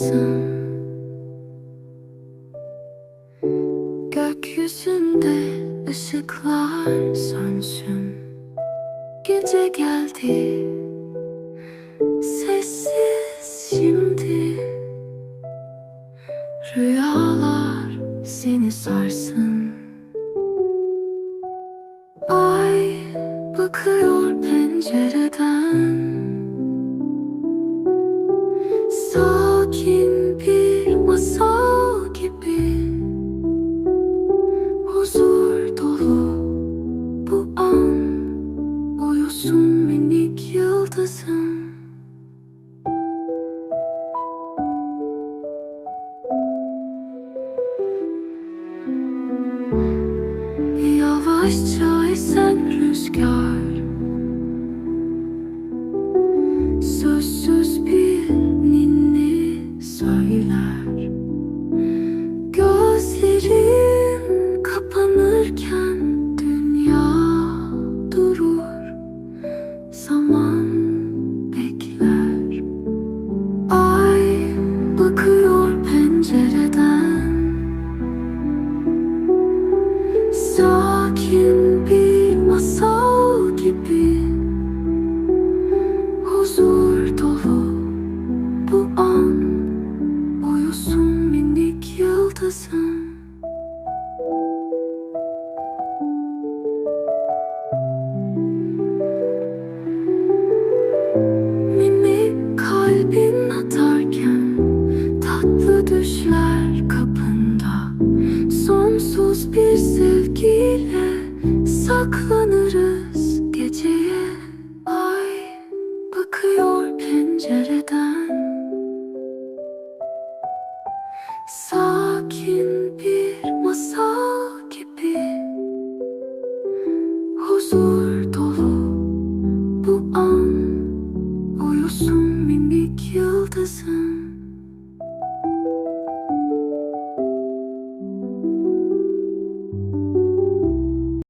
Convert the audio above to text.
olmasın Gökyüzünde ışıklar sönsün Gece geldi Sessiz şimdi. Rüyalar seni sarsın. Ay bakıyor pencereden. Sakin bir masal gibi. Huzur dolu bu an. Uyusun minik yıldızım. Yavaşça esen rüzgar Sakin bir masal gibi bu an? Uyusun minik yıldızım. Minik kalbin atarken Tatlı düşler kapında. Sonsuz bir Saklanırız geceye. Ay bakıyor pencereden. Sakin bir masal gibi. Huzur dolu bu an. Uyusun minik yıldızım